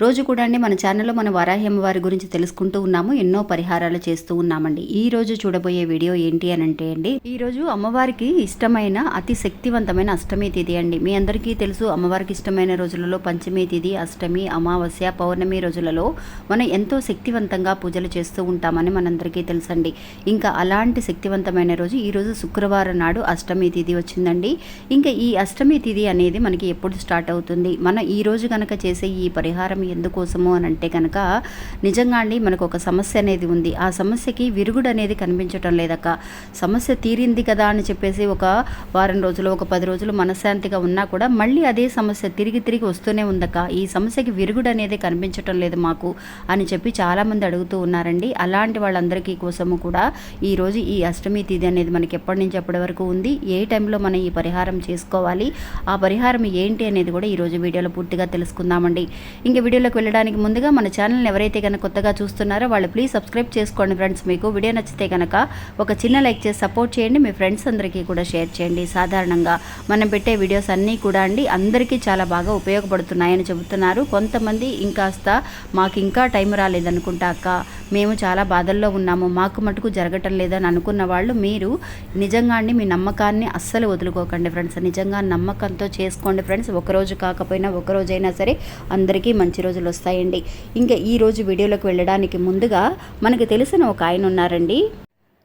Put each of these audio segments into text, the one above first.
రోజు కూడా అండి మన ఛానల్లో మన వరాహి అమ్మవారి గురించి తెలుసుకుంటూ ఉన్నాము ఎన్నో పరిహారాలు చేస్తూ ఉన్నామండి. ఈ రోజు చూడబోయే వీడియో ఏంటి అని అంటే అండి ఈ రోజు అమ్మవారికి ఇష్టమైన అతి శక్తివంతమైన అష్టమి తిథి అండి. మీ అందరికీ తెలుసు అమ్మవారికి ఇష్టమైన రోజులలో పంచమి తిథి అష్టమి అమావాస్య పౌర్ణమి రోజులలో మనం ఎంతో శక్తివంతంగా పూజలు చేస్తూ ఉంటామని మనందరికీ తెలుసండి. ఇంకా అలాంటి శక్తివంతమైన రోజు ఈ రోజు శుక్రవారం నాడు అష్టమి తిథి వచ్చిందండి. ఇంకా ఈ అష్టమి తిథి అనేది మనకి ఎప్పుడు స్టార్ట్ అవుతుంది? మనం ఈ రోజు కనుక చేసే ఈ పరిహారం ఎందుకోసము అని అంటే కనుక నిజంగా అండి మనకు ఒక సమస్య అనేది ఉంది. ఆ సమస్యకి విరుగుడు అనేది కనిపించటం లేదక్క. సమస్య తీరింది కదా అని చెప్పేసి ఒక వారం రోజులు ఒక పది రోజులు మనశ్శాంతిగా ఉన్నా కూడా మళ్ళీ అదే సమస్య తిరిగి తిరిగి వస్తూనే ఉందక్క. ఈ సమస్యకి విరుగుడు అనేది కనిపించటం లేదు మాకు అని చెప్పి చాలామంది అడుగుతూ ఉన్నారండి. అలాంటి వాళ్ళందరికీ కోసము కూడా ఈరోజు ఈ అష్టమి తిథి అనేది మనకి ఎప్పటి నుంచి ఎప్పటి వరకు ఉంది? ఏ టైంలో మనం ఈ పరిహారం చేసుకోవాలి? ఆ పరిహారం ఏంటి అనేది కూడా ఈరోజు వీడియోలో పూర్తిగా తెలుసుకుందామండి. ఇంకా వీడియోలోకి వెళ్ళడానికి ముందుగా మన ఛానల్ని ఎవరైతే కనుక కొత్తగా చూస్తున్నారో వాళ్ళు ప్లీజ్ సబ్స్క్రైబ్ చేసుకోండి ఫ్రెండ్స్ మీకు వీడియో నచ్చితే కనుక ఒక చిన్న లైక్ చేసి సపోర్ట్ చేయండి. మీ ఫ్రెండ్స్ అందరికీ కూడా షేర్ చేయండి. సాధారణంగా మనం పెట్టే వీడియోస్ అన్నీ కూడా అండి అందరికీ చాలా బాగా ఉపయోగపడుతున్నాయని చెబుతున్నారు. కొంతమంది ఇంకాస్త మాకు ఇంకా టైం రాలేదనుకుంటా అక్క. మేము చాలా బాధల్లో ఉన్నాము. మాకు మటుకు జరగటం లేదని అనుకున్న వాళ్ళు మీరు నిజంగా అండి మీ నమ్మకాన్ని అస్సలు వదులుకోకండి ఫ్రెండ్స్. నిజంగా నమ్మకంతో చేసుకోండి ఫ్రెండ్స్. ఒకరోజు కాకపోయినా ఒకరోజైనా సరే అందరికీ మంచి రోజులు వస్తాయండి. ఇంకా ఈరోజు వీడియోలోకి వెళ్ళడానికి ముందుగా మనకు తెలిసిన ఒక ఆయన ఉన్నారండి.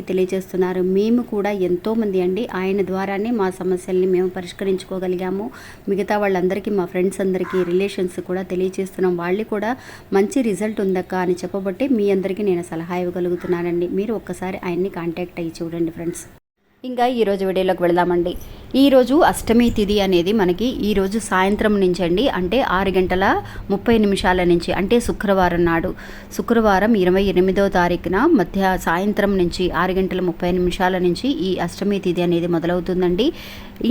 తెలియజేస్తున్నారు. మేము కూడా ఎంతోమంది అండి. ఆయన ద్వారానే మా సమస్యల్ని మేము పరిష్కరించుకోగలిగాము. మిగతా వాళ్ళందరికీ మా ఫ్రెండ్స్ అందరికీ రిలేషన్స్ కూడా తెలియజేస్తున్నాం. వాళ్ళు కూడా మంచి రిజల్ట్ ఉందక్క అని చెప్పబట్టే మీ అందరికీ నేను సలహా ఇవ్వగలుగుతున్నానండి. మీరు ఒక్కసారి ఆయన్ని కాంటాక్ట్ అయ్యి చూడండి ఫ్రెండ్స్. ఇంకా ఈరోజు వీడియోలోకి వెళదామండి. ఈరోజు అష్టమి తిథి అనేది మనకి ఈరోజు సాయంత్రం నుంచి అండి అంటే ఆరు గంటల ముప్పై నిమిషాల నుంచి అంటే శుక్రవారం నాడు. శుక్రవారం ఇరవై ఎనిమిదో తారీఖున మధ్య సాయంత్రం నుంచి ఆరు గంటల ముప్పై నిమిషాల నుంచి ఈ అష్టమి తిథి అనేది మొదలవుతుందండి.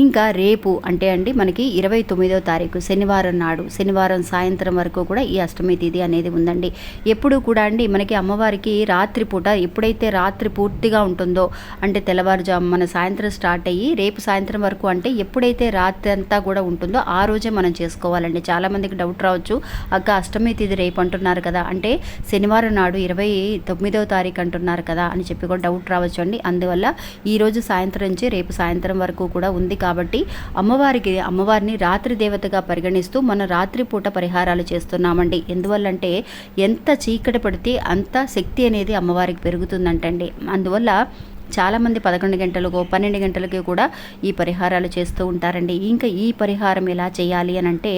ఇంకా రేపు అంటే అండి మనకి ఇరవై తొమ్మిదో తారీఖు శనివారం నాడు శనివారం సాయంత్రం వరకు కూడా ఈ అష్టమి తిథి అనేది ఉందండి. ఎప్పుడు కూడా అండి మనకి అమ్మవారికి రాత్రి పూట ఎప్పుడైతే రాత్రి పూర్తిగా ఉంటుందో అంటే తెల్లవారుజాము మన సాయంత్రం స్టార్ట్ అయ్యి రేపు సాయంత్రం వరకు అంటే ఎప్పుడైతే రాత్రి అంతా కూడా ఉంటుందో ఆ రోజే మనం చేసుకోవాలండి. చాలామందికి డౌట్ రావచ్చు. అక్క అష్టమి తిది రేపు అంటున్నారు కదా. అంటే శనివారం నాడు ఇరవై తొమ్మిదవ తారీఖు అంటున్నారు కదా అని చెప్పి కూడా డౌట్ రావచ్చు అండి. అందువల్ల ఈరోజు సాయంత్రం నుంచి రేపు సాయంత్రం వరకు కూడా ఉంది కాబట్టి అమ్మవారికి అమ్మవారిని రాత్రి దేవతగా పరిగణిస్తూ మనం రాత్రిపూట పరిహారాలు చేస్తున్నామండి. ఎందువల్లంటే ఎంత చీకటి పడితే అంత శక్తి అనేది అమ్మవారికి పెరుగుతుందంటండి. అందువల్ల చాలామంది పదకొండు గంటలకు పన్నెండు గంటలకి కూడా ఈ పరిహారాలు చేస్తూ ఉంటారండి. ఇంకా ఈ పరిహారం ఎలా చేయాలి అని అంటే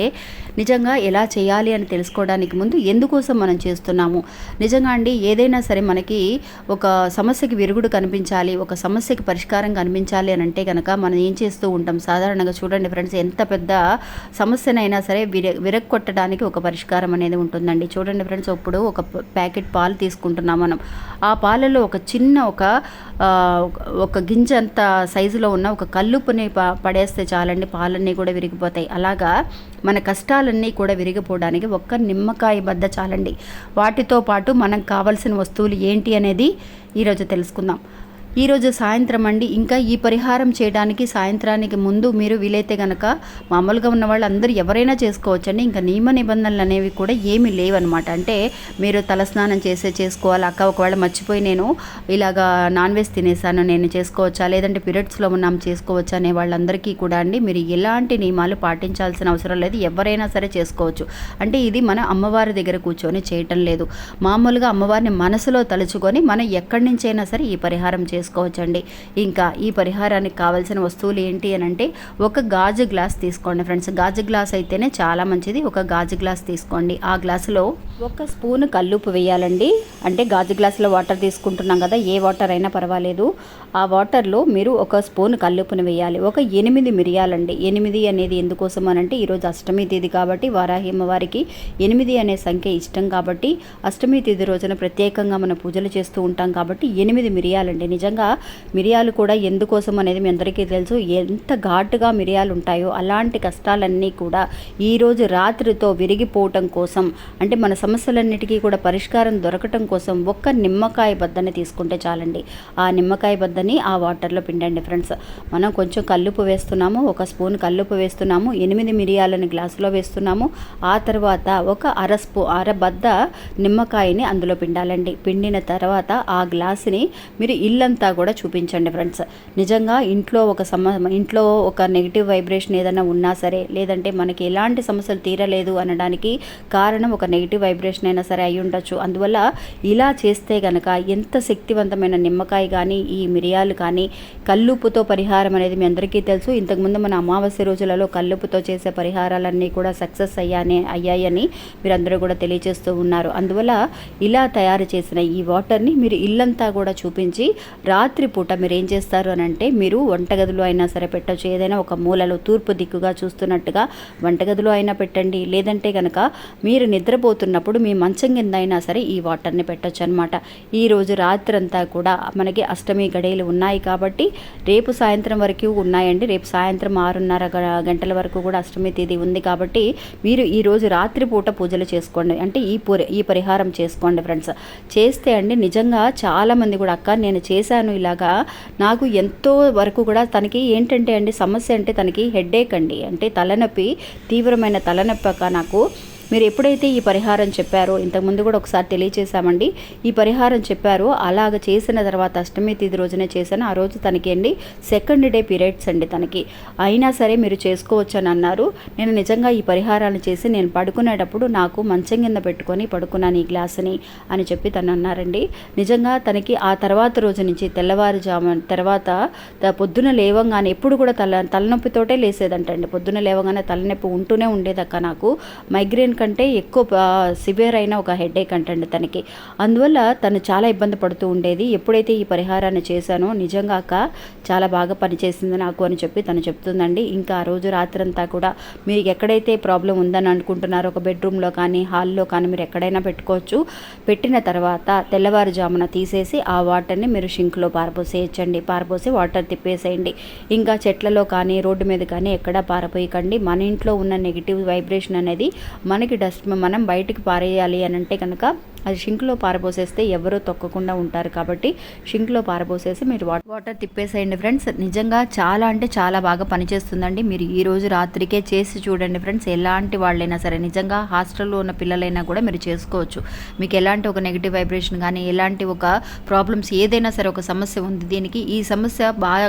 నిజంగా ఎలా చేయాలి అని తెలుసుకోవడానికి ముందు ఎందుకోసం మనం చేస్తున్నాము? నిజంగా అండి ఏదైనా సరే మనకి ఒక సమస్యకి విరుగుడు కనిపించాలి ఒక సమస్యకి పరిష్కారం కనిపించాలి అని అంటే కనుక మనం ఏం చేస్తూ ఉంటాం? సాధారణంగా చూడండి ఫ్రెండ్స్ ఎంత పెద్ద సమస్యనైనా సరే విర విరగొట్టడానికి ఒక పరిష్కారం అనేది ఉంటుందండి. చూడండి ఫ్రెండ్స్ ఇప్పుడు ఒక ప్యాకెట్ పాలు తీసుకుంటున్నాం మనం. ఆ పాలలో ఒక చిన్న ఒక ఒక గింజ అంత సైజులో ఉన్న ఒక కల్లుపుని పడేస్తే చాలండి పాలన్నీ కూడా విరిగిపోతాయి. అలాగా మన కష్టాలన్నీ కూడా విరిగిపోవడానికి ఒక్క నిమ్మకాయ బద్ద చాలండి. వాటితో పాటు మనకు కావాల్సిన వస్తువులు ఏంటి అనేది ఈరోజు తెలుసుకుందాం. ఈరోజు సాయంత్రం అండి. ఇంకా ఈ పరిహారం చేయడానికి సాయంత్రానికి ముందు మీరు వీలైతే కనుక మామూలుగా ఉన్న వాళ్ళు అందరూ ఎవరైనా చేసుకోవచ్చండి. ఇంకా నియమ నిబంధనలు అనేవి కూడా ఏమీ లేవన్నమాట. అంటే మీరు తలస్నానం చేసే చేసుకోవాలి. అక్క ఒకవేళ మర్చిపోయి నేను ఇలాగా నాన్ వెజ్ తినేసాను నేను చేసుకోవచ్చా? లేదంటే పీరియడ్స్లో ఉన్నాం చేసుకోవచ్చా అనే వాళ్ళందరికీ కూడా అండి మీరు ఎలాంటి నియమాలు పాటించాల్సిన అవసరం లేదు. ఎవరైనా సరే చేసుకోవచ్చు. అంటే ఇది మన అమ్మవారి దగ్గర కూర్చొని చేయటం లేదు. మామూలుగా అమ్మవారిని మనసులో తలుచుకొని మనం ఎక్కడి నుంచైనా సరే ఈ పరిహారం చేసుకోవచ్చు. చేసుకోవచ్చండి ఇంకా ఈ పరిహారానికి కావాల్సిన వస్తువులు ఏంటి అని అంటే ఒక గాజు గ్లాస్ తీసుకోండి ఫ్రెండ్స్. గాజు గ్లాస్ అయితేనే చాలా మంచిది. ఒక గాజు గ్లాస్ తీసుకోండి. ఆ గ్లాసులో ఒక స్పూన్ కల్లుప్పు వేయాలండి. అంటే గాజు గ్లాసులో వాటర్ తీసుకుంటున్నాం కదా ఏ వాటర్ అయినా పర్వాలేదు. ఆ వాటర్లో మీరు ఒక స్పూన్ కల్లుప్పుని వేయాలి. ఒక ఎనిమిది మిరియాలండి. ఎనిమిది అనేది ఎందుకోసం అనంటే ఈరోజు అష్టమి తేదీ కాబట్టి వారాహిమ్మ వారికి ఎనిమిది అనే సంఖ్య ఇష్టం కాబట్టి అష్టమి తేదీ రోజున ప్రత్యేకంగా మనం పూజలు చేస్తూ ఉంటాం కాబట్టి ఎనిమిది మిరియాలండి. నిజంగా మిరియాలు కూడా ఎందుకోసం అనేది మీ అందరికీ తెలుసు. ఎంత ఘాటుగా మిరియాలు ఉంటాయో అలాంటి కష్టాలన్నీ కూడా ఈరోజు రాత్రితో విరిగిపోవటం కోసం అంటే మన సమస్యలన్నిటికీ కూడా పరిష్కారం దొరకటం కోసం ఒక్క నిమ్మకాయ బద్దని తీసుకుంటే చాలండి. ఆ నిమ్మకాయ బద్దని ఆ వాటర్లో పిండండి ఫ్రెండ్స్. మనం కొంచెం కల్లుపు వేస్తున్నాము ఒక స్పూన్ కల్లుపు వేస్తున్నాము ఎనిమిది మిరియాలని గ్లాసులో వేస్తున్నాము. ఆ తర్వాత ఒక అర స్పూ అర బద్ద నిమ్మకాయని అందులో పిండాలండి. పిండిన తర్వాత ఆ గ్లాసుని మీరు ఇల్లంతా కూడా చూపించండి ఫ్రెండ్స్. నిజంగా ఇంట్లో ఒక సమ ఇంట్లో ఒక నెగిటివ్ వైబ్రేషన్ ఏదైనా ఉన్నా సరే లేదంటే మనకి ఎలాంటి సమస్యలు తీరలేదు అనడానికి కారణం ఒక నెగిటివ్ వైబ్రేషన్ అయినా సరే అయి ఉండొచ్చు. అందువల్ల ఇలా చేస్తే గనక ఎంత శక్తివంతమైన నిమ్మకాయ కానీ ఈ మిరియాలు కానీ కల్లుపుతో పరిహారం అనేది మీ అందరికీ తెలుసు. ఇంతకుముందు మన అమావాస్య రోజులలో కల్లుపుతో చేసే పరిహారాలన్నీ కూడా సక్సెస్ అయ్యానే అయ్యాయని మీరందరూ కూడా తెలియజేస్తూ ఉన్నారు. అందువల్ల ఇలా తయారు చేసిన ఈ వాటర్ని మీరు ఇల్లంతా కూడా చూపించి రాత్రిపూట మీరు ఏం చేస్తారు అని అంటే మీరు వంటగదిలో అయినా సరే పెట్టచ్చు. ఏదైనా ఒక మూలలో తూర్పు దిక్కుగా చూస్తున్నట్టుగా వంటగదిలో అయినా పెట్టండి. లేదంటే కనుక మీరు నిద్రపోతున్నప్పుడు మీ మంచం కింద అయినా సరే ఈ వాటర్ని పెట్టచ్చు అనమాట ఈరోజు రాత్రంతా కూడా మనకి అష్టమి గడియలు ఉన్నాయి కాబట్టి రేపు సాయంత్రం వరకు ఉన్నాయండి. రేపు సాయంత్రం ఆరున్నర గంటల వరకు కూడా అష్టమి తేదీ ఉంది కాబట్టి మీరు ఈరోజు రాత్రిపూట పూజలు చేసుకోండి. అంటే ఈ పూరి ఈ పరిహారం చేసుకోండి ఫ్రెండ్స్. చేస్తే అండి నిజంగా చాలామంది కూడా అక్క నేను చేశాను ఇలాగా నాకు ఎంతో వరకు కూడా తనకి ఏంటంటే అండి సమస్య అంటే తనకి హెడేక్ అండి. అంటే తలనొప్పి తీవ్రమైన తలనొప్పి అక్క నాకు మీరు ఎప్పుడైతే ఈ పరిహారం చెప్పారో ఇంతకుముందు కూడా ఒకసారి తెలియచేశామండి. ఈ పరిహారం చెప్పారో. అలాగ చేసిన తర్వాత అష్టమి తేదీ రోజునే చేశాను. ఆ రోజు తనకి అండి సెకండ్ డే పీరియడ్స్ అండి తనకి. అయినా సరే మీరు చేసుకోవచ్చు అని అన్నారు. నేను నిజంగా ఈ పరిహారాన్ని చేసి నేను పడుకునేటప్పుడు నాకు మంచం కింద పెట్టుకొని పడుకున్నాను ఈ గ్లాసుని అని చెప్పి తను అన్నారండి. నిజంగా తనకి ఆ తర్వాత రోజు నుంచి తెల్లవారుజాము తర్వాత పొద్దున లేవంగానే ఎప్పుడు కూడా తల తలనొప్పితోటే లేసేదంటండి. పొద్దున లేవగానే తలనొప్పి ఉంటూనే ఉండేదక్క నాకు. మైగ్రేన్ కంటే ఎక్కువ సివియర్ అయిన ఒక హెడేక్ అంటండి తనకి. అందువల్ల తను చాలా ఇబ్బంది పడుతూ ఉండేది. ఎప్పుడైతే ఈ పరిహారాన్ని చేశానో నిజంగా అక్క చాలా బాగా పనిచేసింది నాకు అని చెప్పి తను చెప్తుందండి. ఇంకా ఆ రోజు రాత్రంతా కూడా మీరు ఎక్కడైతే ప్రాబ్లం ఉందని అనుకుంటున్నారో ఒక బెడ్రూమ్లో కానీ హాల్లో కానీ మీరు ఎక్కడైనా పెట్టుకోవచ్చు. పెట్టిన తర్వాత తెల్లవారుజామున తీసేసి ఆ వాటర్ని మీరు షింక్లో పారపోసేయచ్చండి పారపోసి వాటర్ తిప్పేసేయండి. ఇంకా చెట్లలో కానీ రోడ్డు మీద కానీ ఎక్కడా పారపోయకండి మన ఇంట్లో ఉన్న నెగిటివ్ వైబ్రేషన్ అనేది మన మనకి డస్ట్ మనం బయటికి పారేయాలి అని అంటే కనుక అది షింక్లో పారబోసేస్తే ఎవరూ తొక్కకుండా ఉంటారు కాబట్టి షింక్లో పారబోసేసి మీరు వాటర్ తిప్పేసేయండి ఫ్రెండ్స్. నిజంగా చాలా అంటే చాలా బాగా పనిచేస్తుందండి. మీరు ఈ రోజు రాత్రికే చేసి చూడండి ఫ్రెండ్స్. ఎలాంటి వాళ్ళైనా సరే నిజంగా హాస్టల్లో ఉన్న పిల్లలైనా కూడా మీరు చేసుకోవచ్చు. మీకు ఎలాంటి ఒక నెగిటివ్ వైబ్రేషన్ కానీ ఎలాంటి ఒక ప్రాబ్లమ్స్ ఏదైనా సరే ఒక సమస్య ఉంది దీనికి ఈ సమస్య బాగా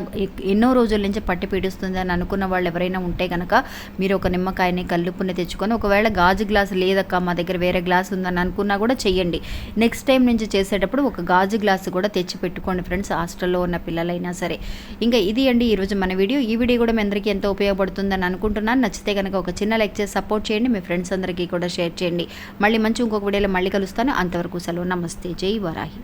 ఎన్నో రోజుల నుంచి పట్టి పీడిస్తుంది అని అనుకున్న వాళ్ళు ఎవరైనా ఉంటే కనుక మీరు ఒక నిమ్మకాయని కల్లుపుని తెచ్చుకొని ఒకవేళ గాజు గ్లాస్ లేదక్క మా దగ్గర వేరే గ్లాస్ ఉందని అనుకున్నా కూడా చెయ్యండి. చేయండి. నెక్స్ట్ టైం నుంచి చేసేటప్పుడు ఒక గాజు గ్లాసు కూడా తెచ్చి పెట్టుకోండి ఫ్రెండ్స్ హాస్టల్లో ఉన్న పిల్లలైనా సరే. ఇంకా ఇది అండి ఈరోజు మన వీడియో. ఈ వీడియో కూడా మీ అందరికీ ఎంతో ఉపయోగపడుతుందని అనుకుంటున్నాను. నచ్చితే కనుక ఒక చిన్న లైక్ చేసి సపోర్ట్ చేయండి. మీ ఫ్రెండ్స్ అందరికీ కూడా షేర్ చేయండి. మళ్ళీ మంచి ఇంకొక వీడియోలో మళ్ళీ కలుస్తాను. అంతవరకు సెలవు. నమస్తే. జై వరాహి.